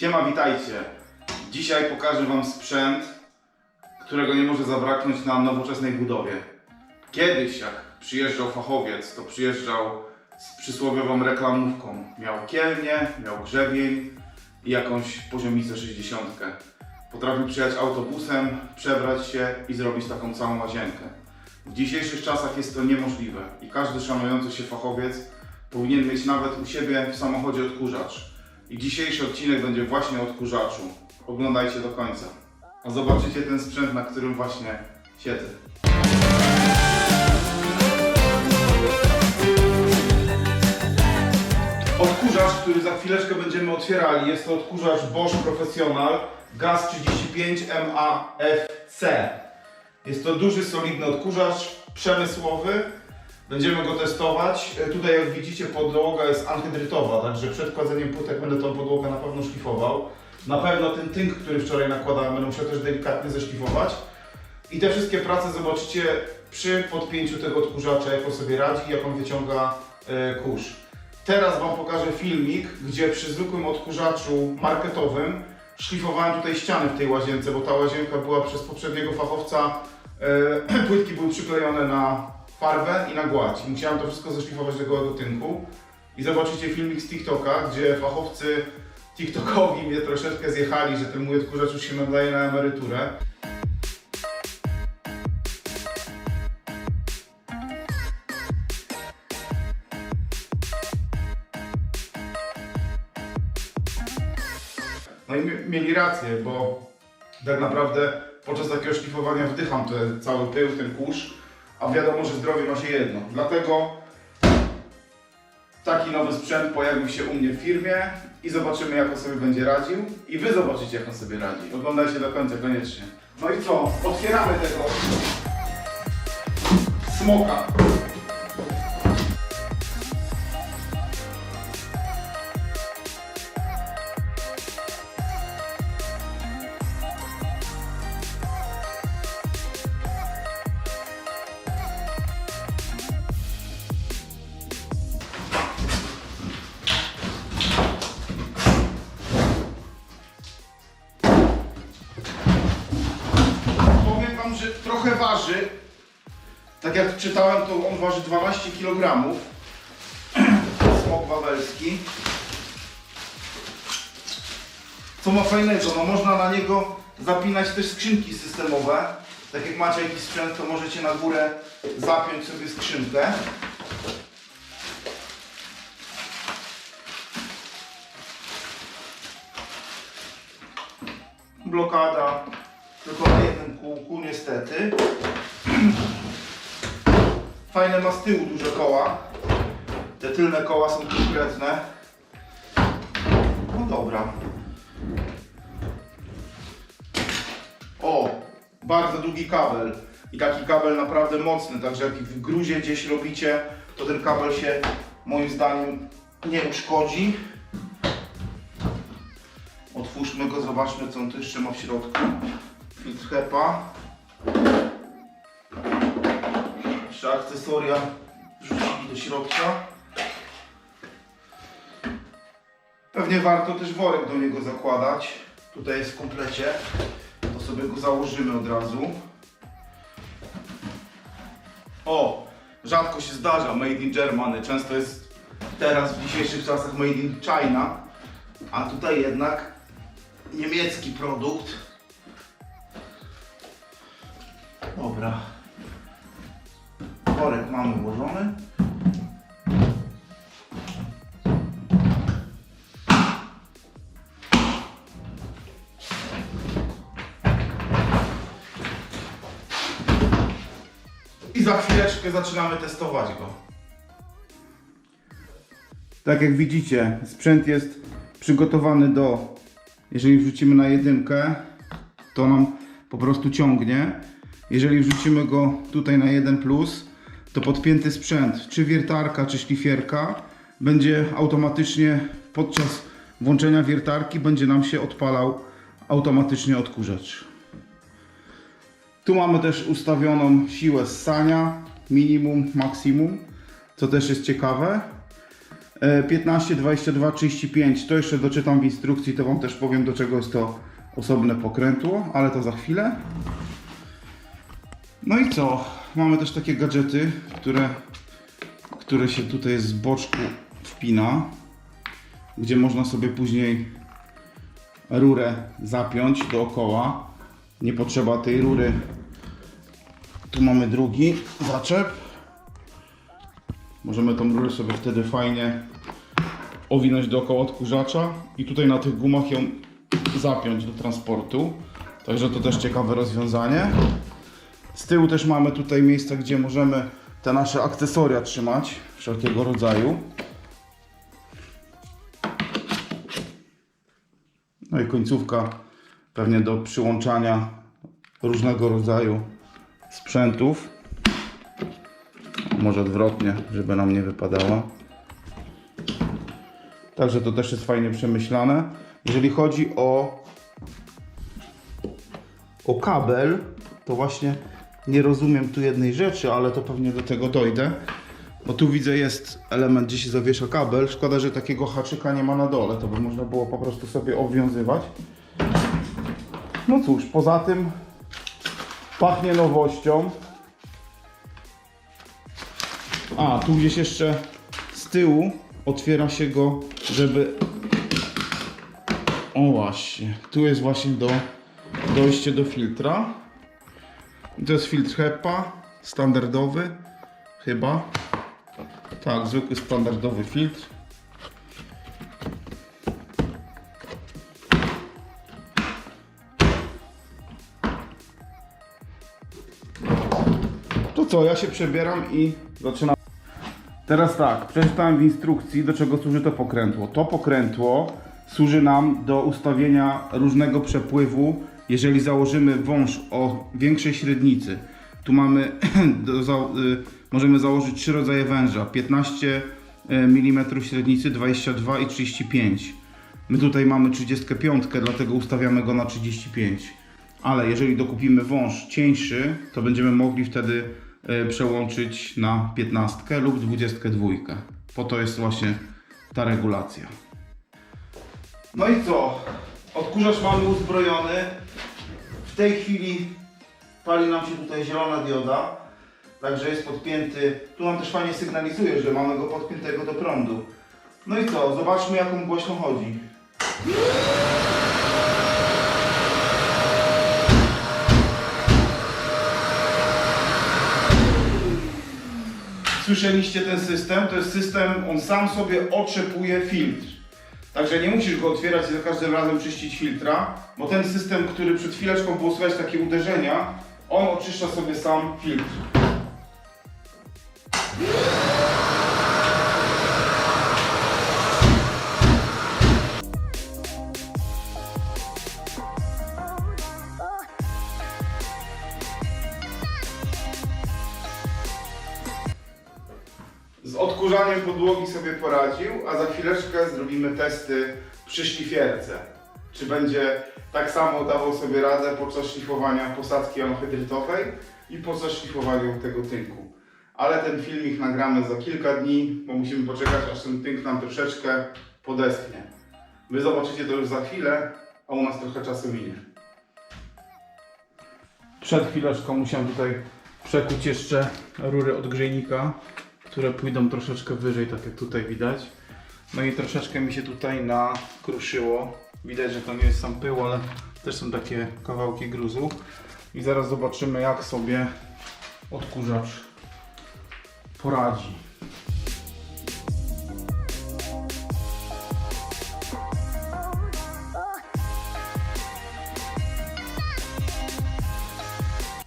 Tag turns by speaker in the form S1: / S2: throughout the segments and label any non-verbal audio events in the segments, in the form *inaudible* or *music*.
S1: Siema, witajcie. Dzisiaj pokażę Wam sprzęt, którego nie może zabraknąć na nowoczesnej budowie. Kiedyś, jak przyjeżdżał fachowiec, to przyjeżdżał z przysłowiową reklamówką. Miał kielnię, miał grzebień i jakąś poziomicę 60. Potrafił przyjechać autobusem, przebrać się i zrobić taką całą łazienkę. W dzisiejszych czasach jest to niemożliwe i każdy szanujący się fachowiec powinien mieć nawet u siebie w samochodzie odkurzacz. I dzisiejszy odcinek będzie właśnie o odkurzaczu. Oglądajcie do końca. A zobaczycie ten sprzęt, na którym właśnie siedzę. Odkurzacz, który za chwileczkę będziemy otwierali, jest to odkurzacz Bosch Professional Gaz 35 MAFC. Jest to duży, solidny odkurzacz przemysłowy. Będziemy go testować. E, Tutaj jak widzicie podłoga jest anhydrytowa, także przed kładzeniem płytek będę tą podłogę na pewno szlifował. Na pewno ten tynk, który wczoraj nakładałem, będę musiał też delikatnie zeszlifować. I te wszystkie prace zobaczycie przy podpięciu tego odkurzacza, jak on sobie radzi jak on wyciąga e, kurz. Teraz Wam pokażę filmik, gdzie przy zwykłym odkurzaczu marketowym szlifowałem tutaj ściany w tej łazience, bo ta łazienka była przez poprzedniego fachowca, e, *clears throat* płytki były przyklejone na farbę i na gładź. Musiałem to wszystko zeszlifować do gołego tynku. I zobaczycie filmik z TikToka, gdzie fachowcy TikTokowi mnie troszeczkę zjechali, że ten mój odkurzacz już się nadaje na emeryturę. No i mi- mieli rację, bo tak naprawdę podczas takiego szlifowania wdycham ten cały pył, ten kurz, a wiadomo, że zdrowie ma się jedno. Dlatego taki nowy sprzęt pojawił się u mnie w firmie i zobaczymy jak on sobie będzie radził i wy zobaczycie jak on sobie radzi. Oglądajcie do końca koniecznie. No i co? Otwieramy tego smoka. Waży 12 kg. Smok wawelski. Co ma fajnego? No można na niego zapinać też skrzynki systemowe. Tak jak macie jakiś sprzęt, to możecie na górę zapiąć sobie skrzynkę. Blokada tylko na jednym kółku, niestety. *clears throat* Fajne ma z tyłu duże koła. Te tylne koła są konkretne. No dobra. O, bardzo długi kabel. I taki kabel naprawdę mocny, także jak w gruzie gdzieś robicie, to ten kabel się moim zdaniem nie uszkodzi. Otwórzmy go, zobaczmy co on tu jeszcze ma w środku. Filtr HEPA. Jeszcze akcesoria wrzucili do środka. Pewnie warto też worek do niego zakładać. Tutaj jest w komplecie. To sobie go założymy od razu. O! Rzadko się zdarza Made in Germany. Często jest teraz w dzisiejszych czasach Made in China. A tutaj jednak niemiecki produkt. Dobra. Worek mamy włożony. I za chwileczkę zaczynamy testować go. Tak jak widzicie, sprzęt jest przygotowany do, jeżeli wrzucimy na jedynkę, to nam po prostu ciągnie. Jeżeli wrzucimy go tutaj na 1, to podpięty sprzęt, czy wiertarka, czy szlifierka, będzie automatycznie podczas włączenia wiertarki będzie nam się odpalał automatycznie odkurzacz. Tu mamy też ustawioną siłę ssania, minimum, maksimum, co też jest ciekawe. E, 15, 22, 35. To jeszcze doczytam w instrukcji, to Wam też powiem do czego jest to osobne pokrętło, ale to za chwilę. No i co? Mamy też takie gadżety, które, które się tutaj z boczku wpina, gdzie można sobie później rurę zapiąć dookoła. Nie potrzeba tej rury. Tu mamy drugi zaczep. Możemy tą rurę sobie wtedy fajnie owinąć dookoła odkurzacza i tutaj na tych gumach ją zapiąć do transportu. Także to też ciekawe rozwiązanie. Tyłu też mamy tutaj miejsca, gdzie możemy te nasze akcesoria trzymać wszelkiego rodzaju. No i końcówka pewnie do przyłączania różnego rodzaju sprzętów. Może odwrotnie, żeby nam nie wypadała. Także to też jest fajnie przemyślane. Jeżeli chodzi o, o kabel, to właśnie nie rozumiem tu jednej rzeczy, ale to pewnie do tego dojdę. Bo tu widzę jest element, gdzie się zawiesza kabel. Szkoda, że takiego haczyka nie ma na dole. To by można było po prostu sobie obwiązywać. No cóż, poza tym pachnie nowością. A, tu gdzieś jeszcze z tyłu otwiera się go, żeby... O właśnie, tu jest właśnie do dojście do filtra. To jest filtr HEPA, standardowy, chyba. Tak, zwykły standardowy filtr. To co, ja się przebieram i zaczynam. Teraz tak, przeczytałem w instrukcji, do czego służy to pokrętło. To pokrętło służy nam do ustawienia różnego przepływu, jeżeli założymy wąż o większej średnicy. Tu mamy, *clears throat* za, y, możemy założyć trzy rodzaje węża, 15 mm średnicy, 22 i 35. My tutaj mamy 35, dlatego ustawiamy go na 35. Ale jeżeli dokupimy wąż cieńszy, to będziemy mogli wtedy e, przełączyć na 15 lub 22. Po to jest właśnie ta regulacja. No i co? Odkurzacz mamy uzbrojony. W tej chwili pali nam się tutaj zielona dioda. Także jest podpięty. Tu nam też fajnie sygnalizuje, że mamy go podpiętego do prądu. No i co? Zobaczmy jaką głośno chodzi. Słyszeliście ten system? To jest system, on sam sobie otrzepuje filtr. Także nie musisz go otwierać i za każdym razem czyścić filtra, bo ten system, który przed chwileczką było słychać takie uderzenia, on oczyszcza sobie sam filtr. Podłogi sobie poradził, a za chwileczkę zrobimy testy przy szlifierce. Czy będzie tak samo dawał sobie radę podczas szlifowania posadzki anhydrytowej i podczas szlifowania tego tynku. Ale ten filmik nagramy za kilka dni, bo musimy poczekać aż ten tynk nam troszeczkę podeschnie. Wy zobaczycie to już za chwilę, a u nas trochę czasu minie. Przed chwileczką musiałem tutaj przekuć jeszcze rury od grzejnika, które pójdą troszeczkę wyżej, tak jak tutaj widać. No i troszeczkę mi się tutaj nakruszyło. Widać, że to nie jest sam pył, ale też są takie kawałki gruzu. I zaraz zobaczymy, jak sobie odkurzacz poradzi.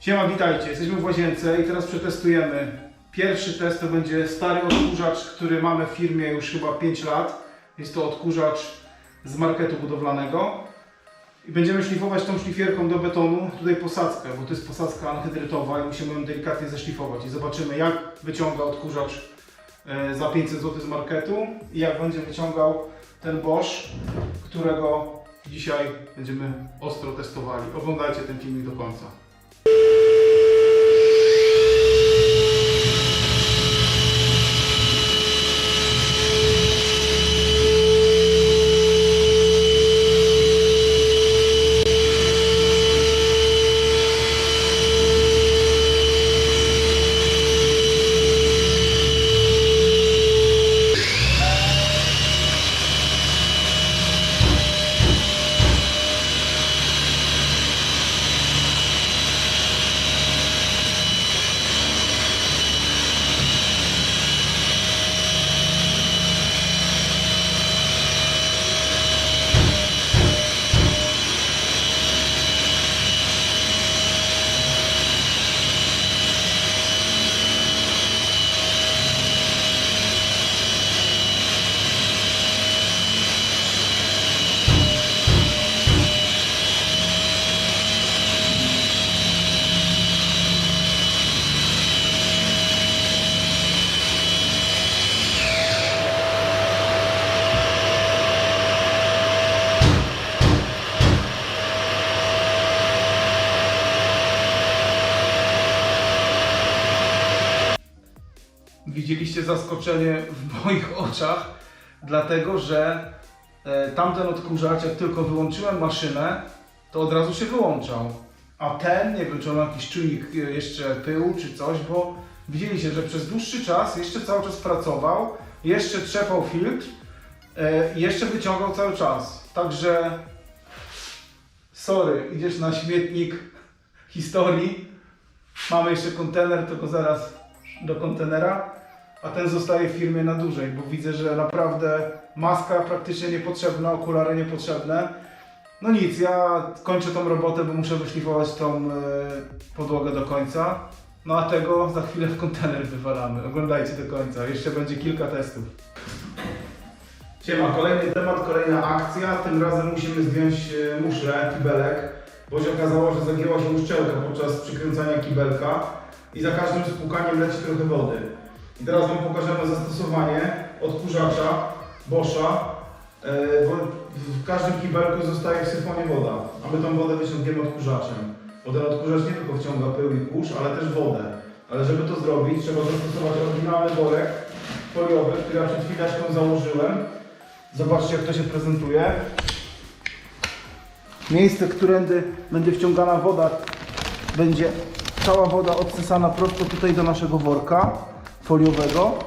S1: Siema, witajcie. Jesteśmy w łazience i teraz przetestujemy. Pierwszy test to będzie stary odkurzacz, który mamy w firmie już chyba 5 lat. Jest to odkurzacz z marketu budowlanego. I będziemy szlifować tą szlifierką do betonu, tutaj posadzkę, bo to jest posadzka anhydrytowa i musimy ją delikatnie zeszlifować. I zobaczymy jak wyciąga odkurzacz e, za 500 zł z marketu i jak będzie wyciągał ten Bosch, którego dzisiaj będziemy ostro testowali. Oglądajcie ten filmik do końca.
S2: widzieliście zaskoczenie w moich oczach, dlatego że e, tamten odkurzacz, jak tylko wyłączyłem maszynę, to od razu się wyłączał. A ten, nie wiem, czy on ma jakiś czujnik e, jeszcze pyłu czy coś, bo widzieliście, że przez dłuższy czas jeszcze cały czas pracował, jeszcze trzepał filtr e, jeszcze wyciągał cały czas. Także sorry, idziesz na śmietnik historii, mamy jeszcze kontener, tylko zaraz do kontenera, a ten zostaje w firmie na dłużej, bo widzę, że naprawdę maska praktycznie niepotrzebna, okulary niepotrzebne. No nic, ja kończę tą robotę, bo muszę wyszlifować tą e, podłogę do końca. No a tego za chwilę w kontener wywalamy. Oglądajcie do końca, jeszcze będzie kilka testów. Siema, kolejny temat, kolejna akcja. Tym razem musimy zdjąć e, muszlę, kibelek, bo się okazało, że zagięła się uszczelka podczas przykręcania kibelka i za każdym spłukaniem leci trochę wody. I teraz Wam pokażemy zastosowanie odkurzacza Boscha. E, W każdym kibelku zostaje w syfonie woda, a my tą wodę wyciągniemy odkurzaczem. Bo ten odkurzacz nie tylko wciąga pył i kurz, ale też wodę. Ale żeby to zrobić, trzeba zastosować oryginalny worek foliowy, który ja przed chwileczką założyłem. Zobaczcie jak to się prezentuje. Miejsce, którędy będzie wciągana woda, będzie cała woda odsysana prosto tutaj do naszego worka foliowego.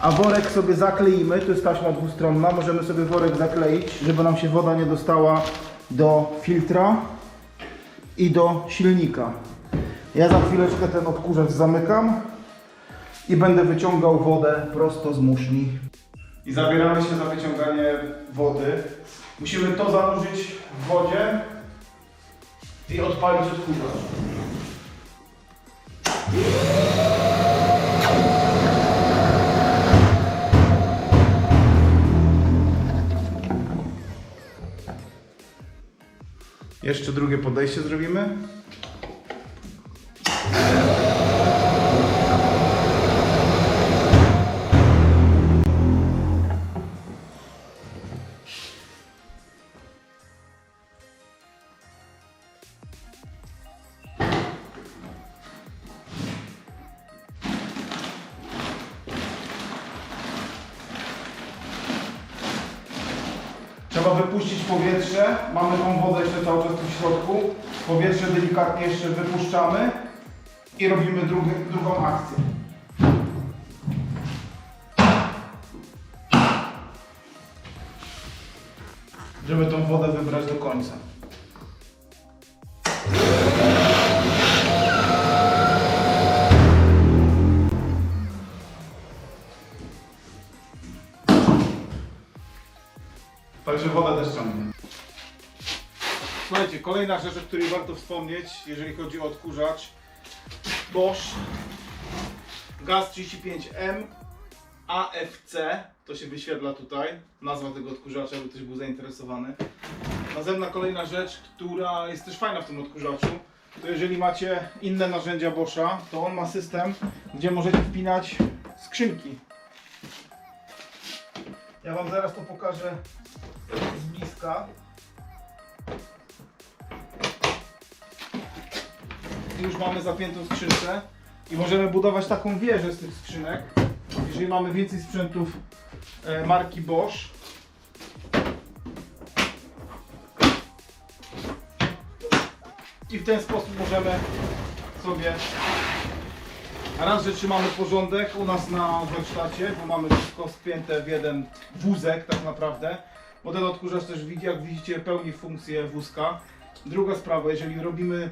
S2: A worek sobie zakleimy, to jest taśma dwustronna, możemy sobie worek zakleić, żeby nam się woda nie dostała do filtra i do silnika. Ja za chwileczkę ten odkurzacz zamykam i będę wyciągał wodę prosto z muszli. I zabieramy się za wyciąganie wody. Musimy to zanurzyć w wodzie i odpalić odkurzacz. Jeszcze drugie podejście zrobimy. Wypuścić powietrze. Mamy tą wodę jeszcze cały czas w środku. Powietrze delikatnie jeszcze wypuszczamy i robimy drugi, drugą akcję. Żeby tą wodę wybrać do końca. Kolejna rzecz, o której warto wspomnieć, jeżeli chodzi o odkurzacz. Bosch Gaz 35M AFC, to się wyświetla tutaj, nazwa tego odkurzacza, by ktoś był zainteresowany. Następna kolejna rzecz, która jest też fajna w tym odkurzaczu, to jeżeli macie inne narzędzia Boscha, to on ma system, gdzie możecie wpinać skrzynki. Ja Wam zaraz to pokażę z bliska. Już mamy zapiętą skrzynkę i możemy budować taką wieżę z tych skrzynek. Jeżeli mamy więcej sprzętów e, marki Bosch. I w ten sposób możemy sobie Raz, że trzymamy porządek u nas na warsztacie, bo mamy wszystko spięte w jeden wózek tak naprawdę. Bo ten odkurzacz też widzi, jak widzicie, pełni funkcję wózka. Druga sprawa, jeżeli robimy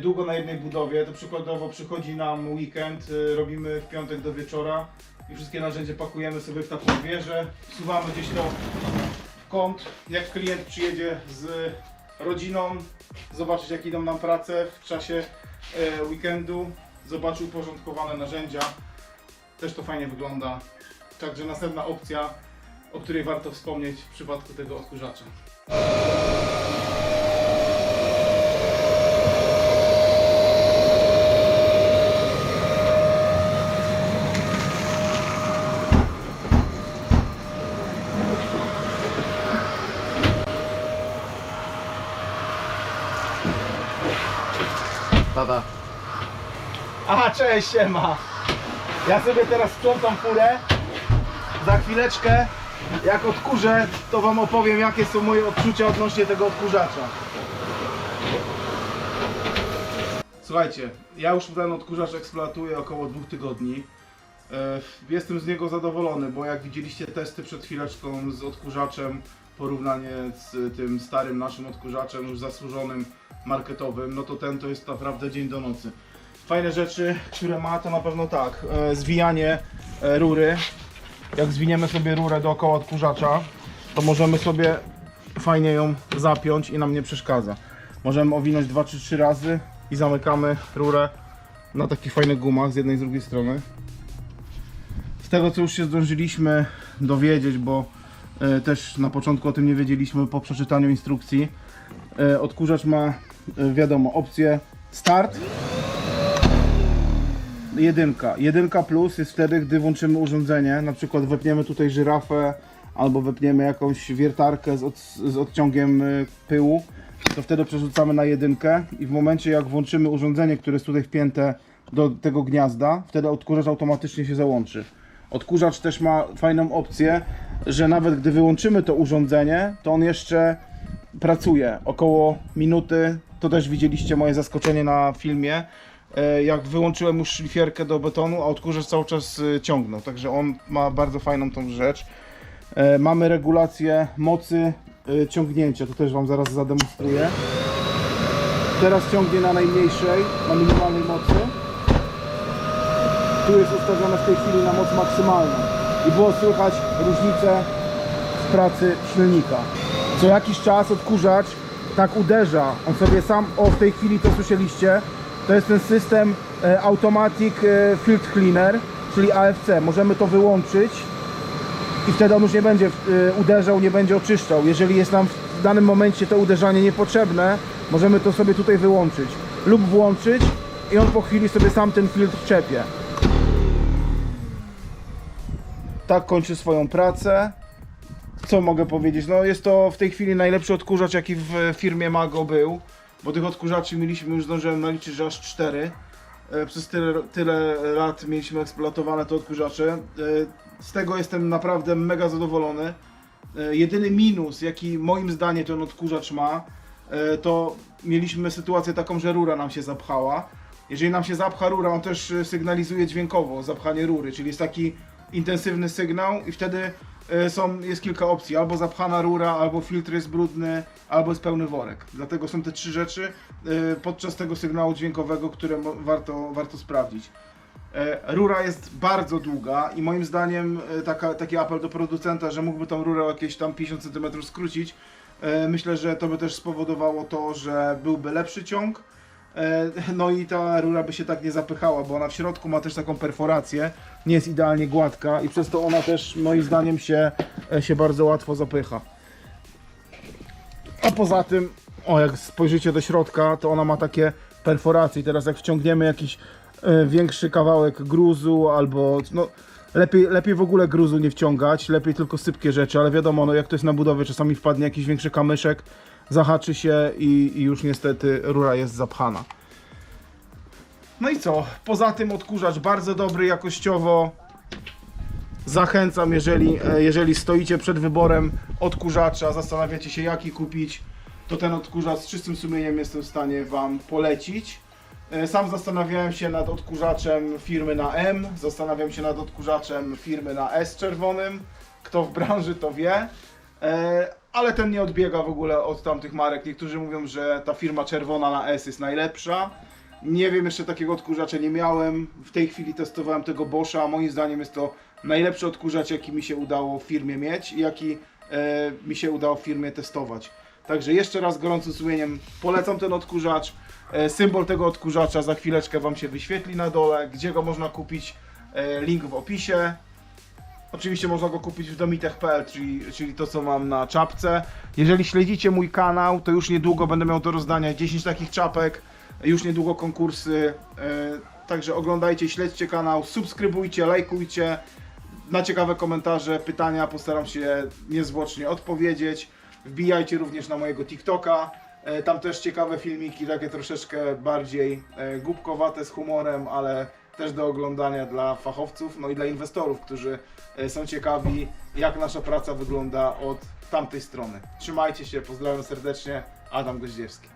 S2: długo na jednej budowie, to przykładowo przychodzi nam weekend, e, robimy w piątek do wieczora i wszystkie narzędzia pakujemy sobie w taką wieżę, wsuwamy gdzieś to w kąt. Jak klient przyjedzie z rodziną, zobaczyć jak idą nam prace w czasie e, weekendu, zobaczy uporządkowane narzędzia. Też to fajnie wygląda. Także następna opcja, o której warto wspomnieć w przypadku tego odkurzacza. Aha, cześć, siema! Ja sobie teraz sprzątam furę. Za chwileczkę, jak odkurzę, to wam opowiem, jakie są moje odczucia odnośnie tego odkurzacza. Słuchajcie, ja już ten odkurzacz eksploatuję około dwóch tygodni. E, Jestem z niego zadowolony, bo jak widzieliście testy przed chwileczką z odkurzaczem, porównanie z tym starym naszym odkurzaczem już zasłużonym marketowym, no to ten to jest naprawdę dzień do nocy. Fajne rzeczy, które ma to na pewno tak, e, zwijanie e, rury. Jak zwiniemy sobie rurę dookoła odkurzacza, to możemy sobie fajnie ją zapiąć i nam nie przeszkadza. Możemy owinąć 2 czy 3 razy i zamykamy rurę na takich fajnych gumach z jednej i z drugiej strony. Z tego co już się zdążyliśmy dowiedzieć, bo e, też na początku o tym nie wiedzieliśmy po przeczytaniu instrukcji, e, odkurzacz ma e, wiadomo opcję start jedynka. Jedynka plus jest wtedy, gdy włączymy urządzenie, na przykład wepniemy tutaj żyrafę albo wepniemy jakąś wiertarkę z, od, z odciągiem y, pyłu, to wtedy przerzucamy na jedynkę i w momencie jak włączymy urządzenie, które jest tutaj wpięte do tego gniazda, wtedy odkurzacz automatycznie się załączy. Odkurzacz też ma fajną opcję, że nawet gdy wyłączymy to urządzenie, to on jeszcze pracuje około minuty. To też widzieliście moje zaskoczenie na filmie. E, Jak wyłączyłem już szlifierkę do betonu, a odkurzacz cały czas e, ciągnął. Także on ma bardzo fajną tą rzecz. E, Mamy regulację mocy ciągnięcia, to też Wam zaraz zademonstruję. Teraz ciągnie na najmniejszej, na minimalnej mocy. Tu jest ustawione w tej chwili na moc maksymalną. I było słychać różnicę w pracy silnika. Co jakiś czas odkurzacz tak uderza. On sobie sam, o w tej chwili to słyszeliście, to jest ten system e, Automatic e, Field Cleaner, czyli AFC. Możemy to wyłączyć i wtedy on już nie będzie e, uderzał, nie będzie oczyszczał. Jeżeli jest nam w danym momencie to uderzanie niepotrzebne, możemy to sobie tutaj wyłączyć lub włączyć i on po chwili sobie sam ten filtr czepie. Tak kończy swoją pracę. Co mogę powiedzieć? No jest to w tej chwili najlepszy odkurzacz jaki w firmie Mago był, bo tych odkurzaczy mieliśmy już zdążyłem naliczyć, że aż 4. Przez tyle, tyle lat mieliśmy eksploatowane te odkurzacze. E, Z tego jestem naprawdę mega zadowolony. E, Jedyny minus, jaki moim zdaniem ten odkurzacz ma, e, to mieliśmy sytuację taką, że rura nam się zapchała. Jeżeli nam się zapcha rura, on też e, sygnalizuje dźwiękowo zapchanie rury, czyli jest taki intensywny sygnał i wtedy e, są, jest kilka opcji, albo zapchana rura, albo filtr jest brudny, albo jest pełny worek. Dlatego są te trzy rzeczy e, podczas tego sygnału dźwiękowego, które warto, warto sprawdzić. E, Rura jest bardzo długa i moim zdaniem taka, taki apel do producenta, że mógłby tą rurę jakieś tam 50 cm skrócić. Myślę, że to by też spowodowało to, że byłby lepszy ciąg. E, No i ta rura by się tak nie zapychała, bo ona w środku ma też taką perforację, nie jest idealnie gładka i przez to ona też moim zdaniem się, e, się bardzo łatwo zapycha. A poza tym, o jak spojrzycie do środka, to ona ma takie perforacje teraz jak wciągniemy jakiś e, większy kawałek gruzu albo no lepiej, lepiej w ogóle gruzu nie wciągać, lepiej tylko sypkie rzeczy, ale wiadomo, no jak to jest na budowie, czasami wpadnie jakiś większy kamyszek, zahaczy się i, i już niestety rura jest zapchana. No i co? Poza tym odkurzacz bardzo dobry jakościowo. Zachęcam, jeżeli, e, jeżeli stoicie przed wyborem odkurzacza, zastanawiacie się jaki kupić, to ten odkurzacz z czystym sumieniem jestem w stanie Wam polecić. E, Sam zastanawiałem się nad odkurzaczem firmy na M, zastanawiam się nad odkurzaczem firmy na S czerwonym. Kto w branży to wie. Ale ten nie odbiega w ogóle od tamtych marek. Niektórzy mówią, że ta firma czerwona na S jest najlepsza. Nie wiem, jeszcze takiego odkurzacza nie miałem. W tej chwili testowałem tego Boscha. Moim zdaniem jest to najlepszy odkurzacz, jaki mi się udało w firmie mieć i jaki e, mi się udało w firmie testować. Także jeszcze raz gorącym sumieniem polecam ten odkurzacz. E, symbol tego odkurzacza za chwileczkę Wam się wyświetli na dole. Gdzie go można kupić? E, link w opisie. Oczywiście można go kupić w domitech.pl, czyli, czyli to co mam na czapce. Jeżeli śledzicie mój kanał, to już niedługo będę miał do rozdania 10 takich czapek, już niedługo konkursy. e, Także oglądajcie, śledźcie kanał, subskrybujcie, lajkujcie. Na ciekawe komentarze, pytania postaram się niezwłocznie odpowiedzieć. Wbijajcie również na mojego TikToka. E, Tam też ciekawe filmiki, takie troszeczkę bardziej e, głupkowate z humorem, ale też do oglądania dla fachowców, no i dla inwestorów, którzy e, są ciekawi, jak nasza praca wygląda od tamtej strony. Trzymajcie się, pozdrawiam serdecznie, Adam Goździewski.